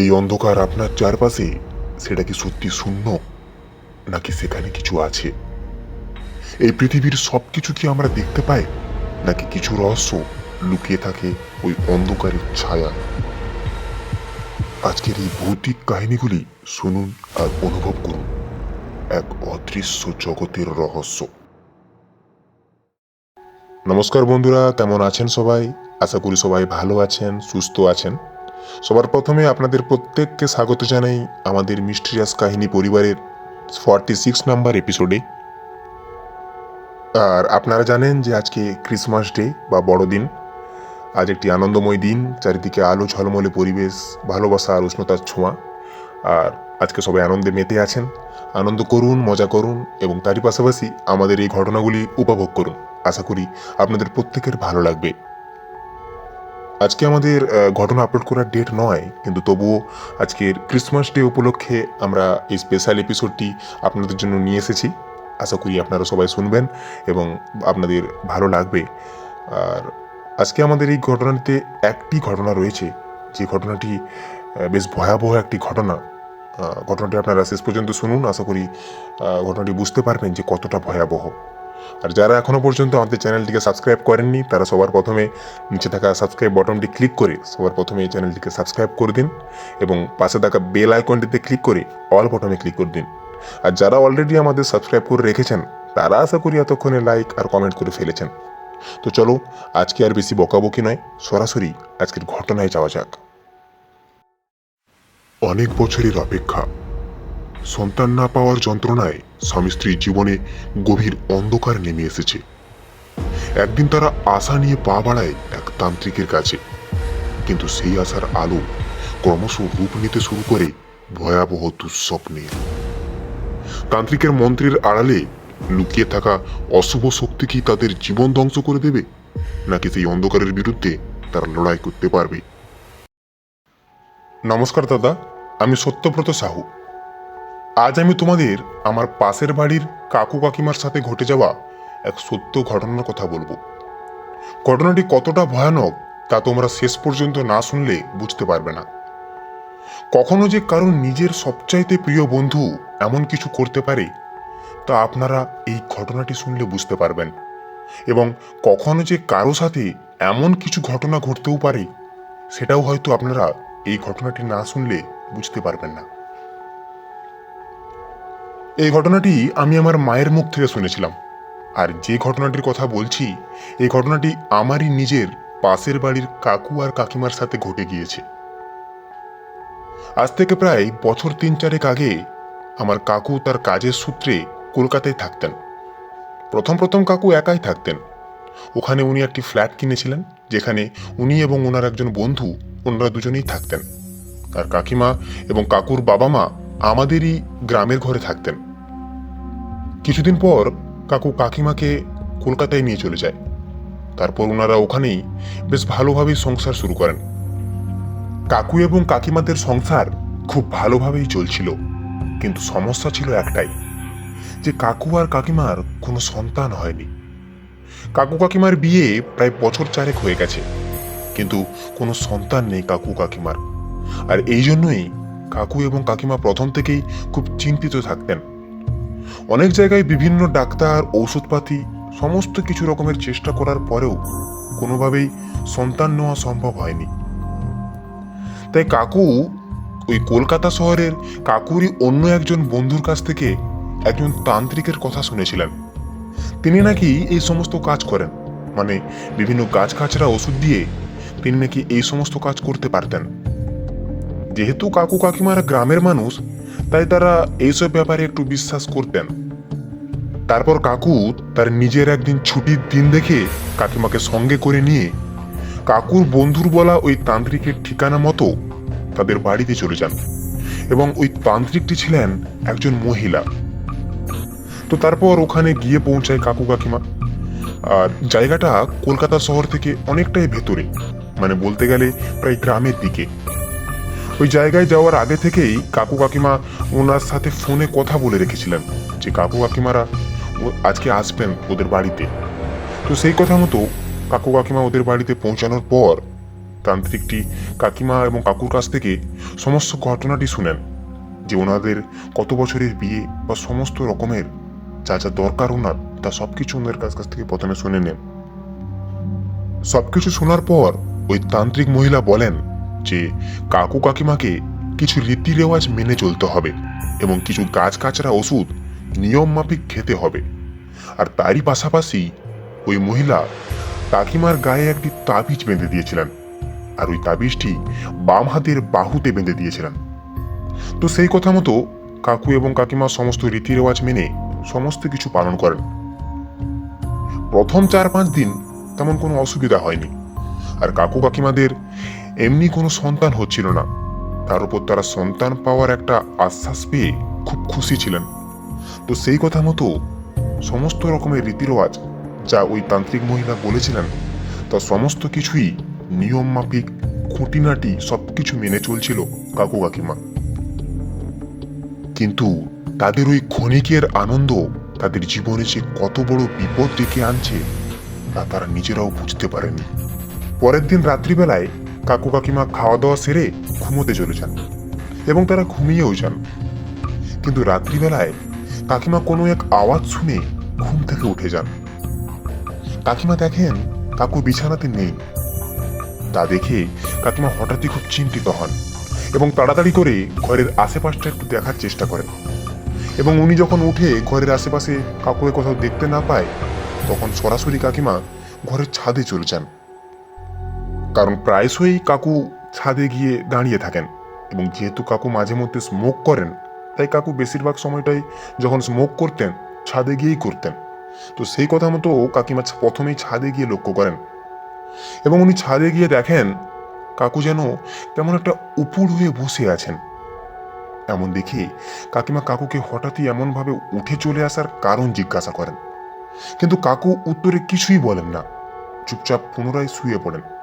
যেই অন্ধকার আপনার চারপাশে সেটা কি সত্যি শূন্য, নাকি সেখানে কিছু আছে? এই পৃথিবীর সব কিছু কি আমরা দেখতে পাই, নাকি কিছু রহস্য লুকিয়ে থাকে ওই অন্ধকারের ছায়া আজকের এই ভৌতিক কাহিনীগুলি শুনুন আর অনুভব করুন। এক অদৃশ্য জগতের রহস্য। নমস্কার বন্ধুরা, কেমন আছেন সবাই? আশা করি সবাই ভালো আছেন, সুস্থ আছেন। সবার প্রথমে আপনাদের প্রত্যেককে স্বাগত জানাই আমাদের মিস্ট্রিয়াস কাহিনী পরিবারের ফর্টি সিক্স নাম্বার এপিসোডে আর আপনারা জানেন যে আজকে ক্রিসমাস ডে বা বড়দিন। আজ একটি আনন্দময় দিন, চারিদিকে আলো ঝলমলে পরিবেশ, ভালোবাসা আর উষ্ণতার ছোঁয়া। আর আজকে সবাই আনন্দে মেতে আছেন। আনন্দ করুন, মজা করুন এবং তারই পাশাপাশি আমাদের এই ঘটনাগুলি উপভোগ করুন। আশা করি আপনাদের প্রত্যেকের ভালো লাগবে। আজকে আমাদের ঘটনা আপলোড করার ডেট নয়, কিন্তু তবুও আজকের ক্রিসমাস ডে উপলক্ষে আমরা এই স্পেশাল এপিসোডটি আপনাদের জন্য নিয়ে এসেছি। আশা করি আপনারা সবাই শুনবেন এবং আপনাদের ভালো লাগবে। আর আজকে আমাদের এই ঘটনাটিতে একটি ঘটনা রয়েছে, যে ঘটনাটি বেশ ভয়াবহ একটি ঘটনা। ঘটনাটি আপনারা শেষ পর্যন্ত শুনুন। আশা করি ঘটনাটি বুঝতে পারবেন যে কতটা ভয়াবহ। আর যারা এখনও পর্যন্ত আমাদের চ্যানেলটিকে সাবস্ক্রাইব করেননি, তারা সবার প্রথমে নিচে থাকা সাবস্ক্রাইব বটনটি ক্লিক করে সবার প্রথমে এই চ্যানেলটিকে সাবস্ক্রাইব করে দিন এবং পাশে থাকা বেল আইকনটিতে ক্লিক করে অল বটনে ক্লিক করে দিন। আর যারা অলরেডি আমাদের সাবস্ক্রাইব করে রেখেছেন, তারা আশা করি এতক্ষণে লাইক আর কমেন্ট করে ফেলেছেন। তো চলো, আজকে আর বেশি বকাবকি নয়, সরাসরি আজকের ঘটনায় যাওয়া যাক। অনেক বছরের অপেক্ষা সন্তান না পাওয়ার যন্ত্রণায় স্বামী স্ত্রীর জীবনে গভীর অন্ধকার নেমে এসেছে। একদিন তারা আশা নিয়ে পা বাড়ায় এক তান্ত্রিকের কাছে। কিন্তু সেই আশার আলো ক্রমশ রূপ নিতে শুরু করে ভয়াবহ দুঃস্বপ্নে। তান্ত্রিকের মন্ত্রের আড়ালে লুকিয়ে থাকা অশুভ শক্তি কি তাদের জীবন ধ্বংস করে দেবে? নাকি সেই অন্ধকারের বিরুদ্ধে তারা লড়াই করতে পারবে? নমস্কার দাদা, আমি সত্যব্রত সাহু। আজ আমি তোমাদের আমার পাশের বাড়ির কাকু কাকিমার সাথে ঘটে যাওয়া এক সত্য ঘটনার কথা বলব। ঘটনাটি কতটা ভয়ানক তা তোমরা শেষ পর্যন্ত না শুনলে বুঝতে পারবে না। কখনো যে কারণ নিজের সবচাইতে প্রিয় বন্ধু এমন কিছু করতে পারে, তা আপনারা এই ঘটনাটি শুনলে বুঝতে পারবেন এবং কখনো যে কারও সাথে এমন কিছু ঘটনা ঘটতেও পারে, সেটাও হয়তো আপনারা এই ঘটনাটি না শুনলে বুঝতে পারবেন না। এই ঘটনাটি আমি আমার মায়ের মুখ থেকে শুনেছিলাম। আর যে ঘটনাটির কথা বলছি, এই ঘটনাটি আমারই নিজের পাশের বাড়ির কাকু আর কাকিমার সাথে ঘটে গিয়েছে। আজ থেকে প্রায় বছর তিন চারেক আগে আমার কাকু তার কাজের সূত্রে কলকাতায় থাকতেন। প্রথম প্রথম কাকু একাই থাকতেন। ওখানে উনি একটি ফ্ল্যাট কিনেছিলেন, যেখানে উনি এবং ওনার একজন বন্ধু, ওনারা দুজনেই থাকতেন। আর কাকিমা এবং কাকুর বাবা মা আমাদেরই গ্রামের ঘরে থাকতেন। কিছুদিন পর কাকু কাকিমাকে কলকাতায় নিয়ে চলে যায়। তারপর ওনারা ওখানেই বেশ ভালোভাবেই সংসার শুরু করেন। কাকু এবং কাকিমাদের সংসার খুব ভালোভাবেই চলছিল, কিন্তু সমস্যা ছিল একটাই, যে কাকু আর কাকিমার কোনো সন্তান হয়নি। কাকু কাকিমার বিয়ে প্রায় বছর চারেক হয়ে গেছে, কিন্তু কোনো সন্তান নেই কাকু কাকিমার। আর এই জন্যই কাকু এবং কাকিমা প্রথম থেকেই খুব চিন্তিত থাকতেন। অনেক জায়গায় বিভিন্ন ডাক্তার, ঔষধপাতি, সমস্ত কিছু রকমের চেষ্টা করার পরেও কোনোভাবেই সন্তান নেওয়া সম্ভব হয়নি। তাই কাকু ওই কলকাতা শহরের কাকুরই অন্য একজন বন্ধুর কাছ থেকে একজন তান্ত্রিকের কথা শুনেছিলেন। তিনি নাকি এই সমস্ত কাজ করেন মানে বিভিন্ন গাছ কাছরা ওষুধ দিয়ে তিনি নাকি এই সমস্ত কাজ করতে পারতেন। যেহেতু কাকু কাকিমারা গ্রামের মানুষ তাই তারা এইসব ব্যাপারে একটু বিশ্বাস করতেন। তারপর কাকু তার নিজের একদিন ছুটির দিন দেখে কাকিমাকে সঙ্গে করে নিয়ে কাকুর বন্ধুর বলা ওই তান্ত্রিকের ঠিকানা মতো তাদের বাড়িতে চলে যান এবং ওই তান্ত্রিকটি ছিলেন একজন মহিলা। তো তারপর ওখানে গিয়ে পৌঁছায় কাকু কাকিমা। আর জায়গাটা কলকাতা শহর থেকে অনেকটাই ভেতরে মানে বলতে গেলে প্রায় গ্রামের দিকে। ওই জায়গায় যাওয়ার আগে থেকেই কাকু কাকিমা ওনার সাথে ফোনে কথা বলে রেখেছিলেন যে কাকু কাকিমারা আজকে আসবেন ওদের বাড়িতে। তো সেই কথা মতো কাকু কাকিমা ওদের বাড়িতে পৌঁছানোর পর তান্ত্রিকটি কাকিমা এবং কাকুর কাছ থেকে সমস্ত ঘটনাটি শুনেন যে ওনাদের কত বছরের বিয়ে বা সমস্ত রকমের যা যা দরকার ওনার, তা সব কিছু ওনাদের কাছ কাছ থেকে প্রথমে শুনে নেন। সবকিছু শোনার পর ওই তান্ত্রিক মহিলা বলেন যে কাকু কাকিমাকে কিছু রীতি রেওয়াজ মেনে চলতে হবে এবং কিছু গাছ কাছরা ওষুধ নিয়ম মাফিক খেতে হবে। আর তারই পাশাপাশি ওই মহিলা কাকিমার গায়ে একটি তাবিজ বেঁধে দিয়েছিলেন আর ওই তাবিজটি বাম হাতের বাহুতে বেঁধে দিয়েছিলেন। তো সেই কথা মতো কাকু এবং কাকিমা সমস্ত রীতি রেওয়াজ মেনে সমস্ত কিছু পালন করেন। প্রথম চার পাঁচ দিন তেমন কোনো অসুবিধা হয়নি। আর কাকু কাকিমাদের এমনি কোনো সন্তান হচ্ছিল না। তার উপর তারা সন্তান পাওয়ার একটা আশ্বাস পেয়ে খুব খুশি ছিলেন। তো সেই কথা মতো সমস্ত রকমের রীতিরেওয়াজ যা ওই তান্ত্রিক মহিলা বলেছিলেন, তা সমস্ত কিছুই নিয়ম মাফিক, খুঁটিনাটি সব কিছু মেনে চলছিল কাকু কাকিমা। কিন্তু তাদের ওই ক্ষণিকের আনন্দ তাদের জীবনে যে কত বড় বিপদ ডেকে আনছে, তা তারা নিজেরাও বুঝতে পারেনি পরের দিন রাত্রিবেলায় কাকু কাকিমা খাওয়া দাওয়া সেরে ঘুমোতে চলে যান এবং তারা ঘুমিয়েও যান। কিন্তু রাত্রিবেলায় কাকিমা কোনো এক আওয়াজ শুনে ঘুম থেকে উঠে যান। কাকিমা দেখেন কাকু বিছানাতে নেই। তা দেখে কাকিমা হঠাৎই খুব চিন্তিত হন এবং তাড়াতাড়ি করে ঘরের আশেপাশটা একটু দেখার চেষ্টা করেন এবং উনি যখন উঠে ঘরের আশেপাশে কাকুকে কোথাও দেখতে না পায়, তখন সরাসরি কাকিমা ঘরের ছাদে চলে যান। কারণ প্রায়শই কাকু ছাদে গিয়ে দাঁড়িয়ে থাকেন এবং যেহেতু কাকু মাঝে মধ্যে স্মোক করেন, তাই কাকু বেশিরভাগ সময়টাই যখন স্মোক করতেন, ছাদে গিয়েই করতেন। তো সেই কথা মতো কাকিমা প্রথমেই ছাদে গিয়ে লক্ষ্য করেন এবং উনি ছাদে গিয়ে দেখেন কাকু যেন কেমন একটা উপুর হয়ে বসে আছেন। এমন দেখে কাকিমা কাকুকে হঠাৎই এমনভাবে উঠে চলে আসার কারণ জিজ্ঞাসা করেন। কিন্তু কাকু উত্তরে কিছুই বলেন না, চুপচাপ পুনরায় শুয়ে পড়েন।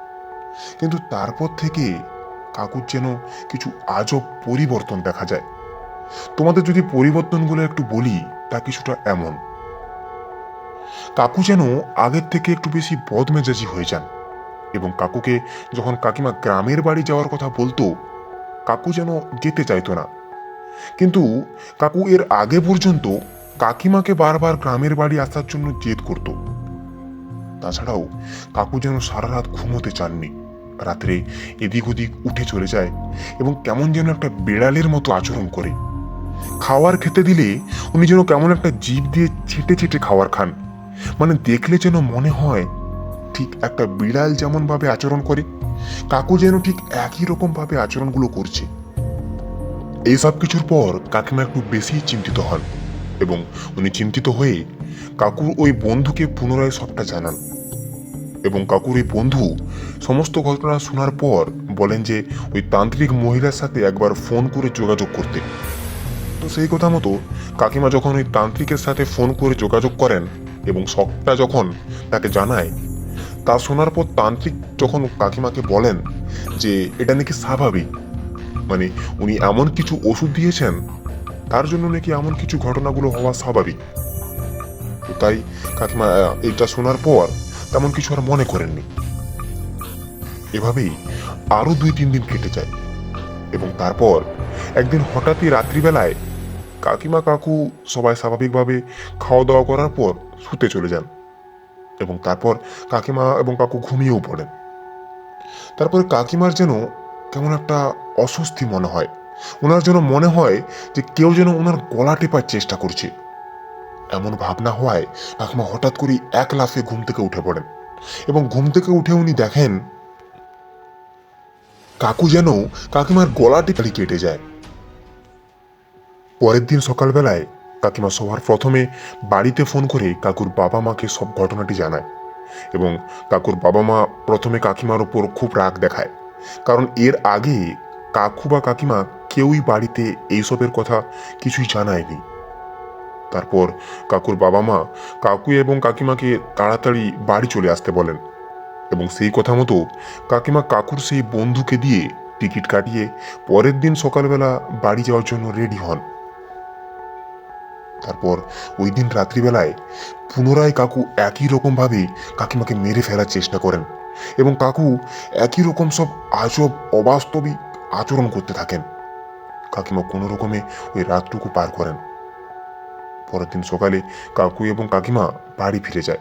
কিন্তু তারপর থেকে কাকুর যেন কিছু আজব পরিবর্তন দেখা যায়। তোমাদের যদি পরিবর্তনগুলো একটু বলি, তা কিছুটা এমন। কাকু যেন আগের থেকে একটু বেশি বদমেজাজি হয়ে যান এবং কাকুকে যখন কাকিমা গ্রামের বাড়ি যাওয়ার কথা বলতো, কাকু যেন যেতে চাইতো না। কিন্তু কাকু এর আগে পর্যন্ত কাকিমাকে বারবার গ্রামের বাড়ি আসার জন্য জেদ করত। তাছাড়াও কাকু যেন সারা রাত ঘুমোতে চাননি। রাত্রে এদিক ওদিক উঠে চলে যায় এবং কেমন যেন একটা বেড়ালের মতো আচরণ করে। খাওয়ার খেতে দিলে উনি যেন কেমন একটা জীব দিয়ে ছেটে ছেটে খাওয়ার খান। মানে দেখলে যেন মনে হয় ঠিক একটা বিড়াল যেমন ভাবে আচরণ করে, কাকু যেন ঠিক একই রকম ভাবে আচরণগুলো করছে। এইসব কিছুর পর কাকিমা একটু বেশি চিন্তিত হন এবং উনি চিন্তিত হয়ে কাকুর ওই বন্ধুকে পুনরায় সবটা জানান। এবং কাকুর বন্ধু। সমস্ত ঘটনা শোনার পর বলেন যে, ওই তান্ত্রিক মহিলার সাথে একবার ফোন করে যোগাযোগ করতে তো সেই কথা মতো কাকিমা যখন ওই তান্ত্রিকের সাথে ফোন করে যোগাযোগ করেন এবং সবটা যখন তাকে জানায়, তা শোনার পর তান্ত্রিক যখন কাকিমাকে বলেন যে, এটা নাকি স্বাভাবিক? মানে উনি এমন কিছু ওষুধ দিয়েছেন? তার জন্য নাকি এমন কিছু ঘটনাগুলো হওয়া স্বাভাবিক? তাই কাকিমা এটা শোনার পর তেমন কিছু আর মনে করেননি। এভাবেই আরও দুই তিন দিন কেটে যায় এবং তারপর একদিন হঠাৎই রাত্রিবেলায় কাকিমা কাকু সবাই স্বাভাবিকভাবে খাওয়া দাওয়া করার পর শুতে চলে যান এবং তারপর কাকিমা এবং কাকু ঘুমিয়েও পড়েন। তারপরে কাকিমার যেন কেমন একটা অস্বস্তি মনে হয়। ওনার যেন মনে হয় যে কেউ যেন ওনার গলা টেপার চেষ্টা করছে। এমন ভাবনা হওয়ায় কাকিমা হঠাৎ করে এক লাফে ঘুম থেকে উঠে পড়েন এবং ঘুম থেকে উঠে উনি দেখেন কাকু যেন কাকিমার গলা টিকালি কেটে যায়। পরের দিন সকালবেলায় কাকিমা সবার প্রথমে বাড়িতে ফোন করে কাকুর বাবা মাকে সব ঘটনাটি জানায় এবং কাকুর বাবা মা প্রথমে কাকিমার ওপর খুব রাগ দেখায়। কারণ এর আগে কাকু বা কাকিমা কেউই বাড়িতে এইসবের কথা কিছুই জানায়নি। তারপর কাকুর বাবা মা কাকু এবং কাকিমাকে তাড়াতাড়ি বাড়ি চলে আসতে বলেন এবং সেই কথা মতো কাকিমা কাকুর সেই বন্ধুকে দিয়ে টিকিট কাটিয়ে পরের দিন সকালবেলা বাড়ি যাওয়ার জন্য রেডি হন। তারপর ওই দিন রাত্রিবেলায় পুনরায় কাকু একই রকমভাবে কাকিমাকে মেরে ফেলার চেষ্টা করেন এবং কাকু একই রকম সব আজব, অবাস্তবিক আচরণ করতে থাকেন। কাকিমা কোনো রকমে ওই রাতটুকু পার করেন। পরের দিন সকালে কাকু এবং কাকিমা বাড়ি ফিরে যায়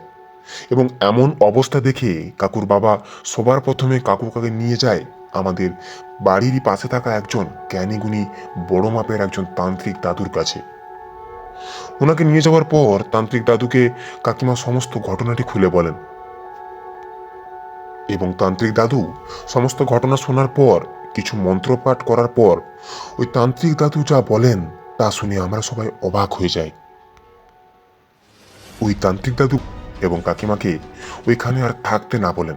এবং এমন অবস্থা দেখে কাকুর বাবা সবার প্রথমে কাকু কাকে নিয়ে যায় আমাদের বাড়িরই পাশে থাকা একজন জ্ঞানীগুণী বড় মাপের একজন তান্ত্রিক দাদুর কাছে। ওনাকে নিয়ে যাওয়ার পর তান্ত্রিক দাদুকে কাকিমা সমস্ত ঘটনাটি খুলে বলেন। এবং তান্ত্রিক দাদু সমস্ত ঘটনা শোনার পর, কিছু মন্ত্রপাঠ করার পর, ওই তান্ত্রিক দাদু যা বলেন তা শুনে আমরা সবাই অবাক হয়ে যাই। ওই তান্ত্রিক দাদু এবং কাকিমাকে ওইখানে আর থাকতে না বলেন।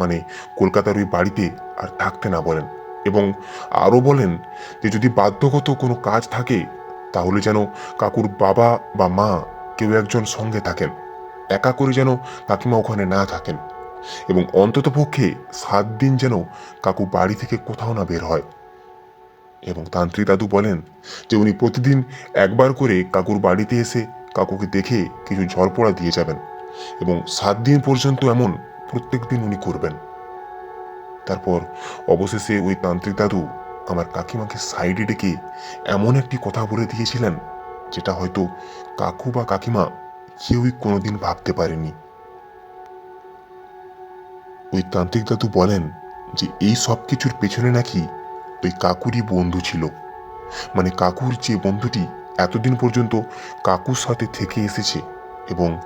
মানে কলকাতার ওই বাড়িতে আর থাকতে না বলেন। এবং আরও বলেন যে যদি বাধ্যগত কোনো কাজ থাকে, তাহলে যেন কাকুর বাবা বা মা কেউ একজন সঙ্গে থাকেন। একা করে যেন কাকিমা ওখানে না থাকেন। এবং অন্ততপক্ষে সাত দিন যেন কাকু বাড়ি থেকে কোথাও না বের হয়। এবং তান্ত্রিক দাদু বলেন যে উনি প্রতিদিন একবার করে কাকুর বাড়িতে এসে কাকুকে দেখে কিছু ঝড়পড়া দিয়ে যাবেন এবং সাত দিন পর্যন্ত এমন প্রত্যেক দিন উনি করবেন। তারপর অবশেষে ওই তান্ত্রিক দাদু আমার কাকিমাকে সাইডে ডেকে এমন একটি কথা বলে দিয়েছিলেন, যেটা হয়তো কাকু বা কাকিমা কেউই কোনোদিন ভাবতে পারেনি। ওই তান্ত্রিক দাদু বলেন যে এই সব কিছুর পেছনে নাকি ওই কাকুরই বন্ধু ছিল। মানে কাকুর যে বন্ধুটি এতদিন পর্যন্ত কাকুর সাথে থেকে এসেছে এবং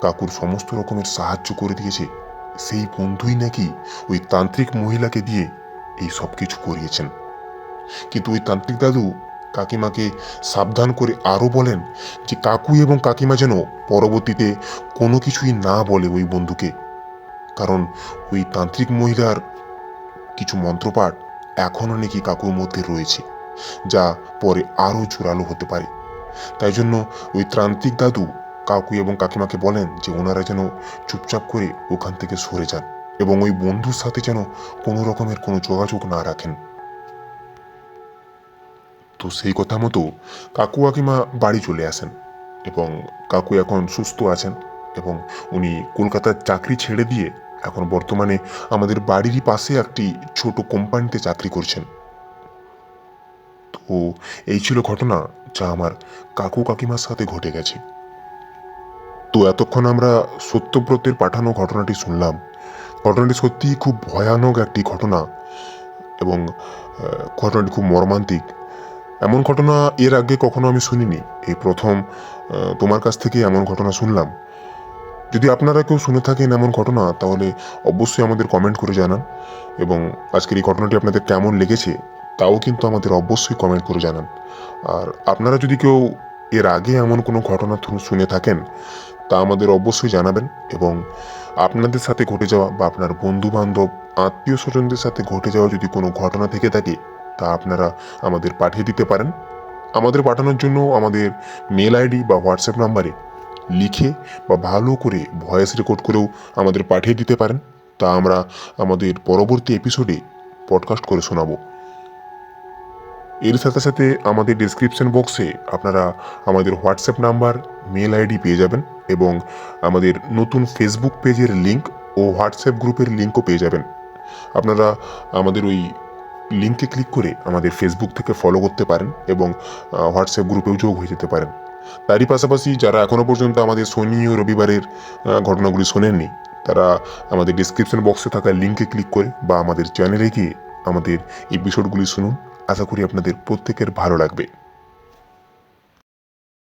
কাকুর সমস্ত রকমের সাহায্য করে দিয়েছে। সেই বন্ধুই নাকি ওই তান্ত্রিক মহিলাকে দিয়ে এই সব কিছু করিয়েছেন। কিন্তু ওই তান্ত্রিক দাদু কাকিমাকে সাবধান করে আরও বলেন যে কাকু এবং কাকিমা যেন পরবর্তীতে কোনো কিছুই না বলে ওই বন্ধুকে। কারণ ওই তান্ত্রিক মহিলার কিছু মন্ত্রপাঠ এখনও নাকি কাকুর মধ্যে রয়েছে। যা পরে আরও জোরালো হতে পারে। তাই জন্য ওই ত্রান্তিক দাদু কাকু এবং কাকিমাকে বলেন যে ওনারা যেন চুপচাপ করে ওখান থেকে সরে যান এবং ওই বন্ধুর সাথে যেন কোনো রকমের কোনো যোগাযোগ না রাখেন। তো সেই কথা মতো কাকু কাকিমা বাড়ি চলে আসেন এবং কাকু এখন সুস্থ আছেন এবং উনি কলকাতার চাকরি ছেড়ে দিয়ে এখন বর্তমানে আমাদের বাড়িরই পাশে একটি ছোট কোম্পানিতে চাকরি করছেন। তো এই ছিল ঘটনা যা আমার কাকু কাকিমার সাথে ঘটে গেছে। তো এতক্ষণ আমরা সত্যব্রতের পাঠানো ঘটনাটি শুনলাম। ঘটনাটি সত্যিই খুব ভয়ানক একটি ঘটনা এবং ঘটনাটি খুব মর্মান্তিক। এমন ঘটনা এর আগে কখনো আমি শুনিনি। এই প্রথম তোমার কাছ থেকে এমন ঘটনা শুনলাম। যদি আপনারা কেউ শুনে থাকেন এমন ঘটনা, তাহলে অবশ্যই আমাদের কমেন্ট করে জানান। এবং আজকের এই ঘটনাটি আপনাদের কেমন লেগেছে তাও কিন্তু আমাদের অবশ্যই কমেন্ট করে জানান। আর আপনারা যদি কেউ এর আগে এমন কোনো ঘটনা শুনে থাকেন, তা আমাদের অবশ্যই জানাবেন এবং আপনাদের সাথে ঘটে যাওয়া বা আপনার বন্ধু বান্ধব আত্মীয় স্বজনদের সাথে ঘটে যাওয়া যদি কোনো ঘটনা থেকে থাকে, তা আপনারা আমাদের পাঠিয়ে দিতে পারেন। আমাদের পাঠানোর জন্য আমাদের মেল আইডি বা হোয়াটসঅ্যাপ নাম্বারে লিখে বা ভালো করে ভয়েস রেকর্ড করেও আমাদের পাঠিয়ে দিতে পারেন। তা আমরা আমাদের পরবর্তী এপিসোডে পডকাস্ট করে শোনাবো। এর সাথে সাথে আমাদের ডিসক্রিপশন বক্সে আপনারা আমাদের হোয়াটসঅ্যাপ নাম্বার মেল আইডি পেয়ে যাবেন এবং আমাদের নতুন ফেসবুক পেজের লিঙ্ক ও হোয়াটসঅ্যাপ গ্রুপের লিঙ্কও পেয়ে যাবেন। আপনারা আমাদের ওই লিঙ্কে ক্লিক করে আমাদের ফেসবুক থেকে ফলো করতে পারেন এবং হোয়াটসঅ্যাপ গ্রুপেও যোগ হয়ে যেতে পারেন। তারই পাশাপাশি যারা এখনও পর্যন্ত আমাদের শনি ও রবিবারের ঘটনাগুলি শোনেননি, তারা আমাদের ডিসক্রিপশন বক্সে থাকা লিঙ্কে ক্লিক করে বা আমাদের চ্যানেলে গিয়ে আমাদের এপিসোডগুলি শুনুন। আশা করি আপনাদের প্রত্যেকের ভালো লাগবে।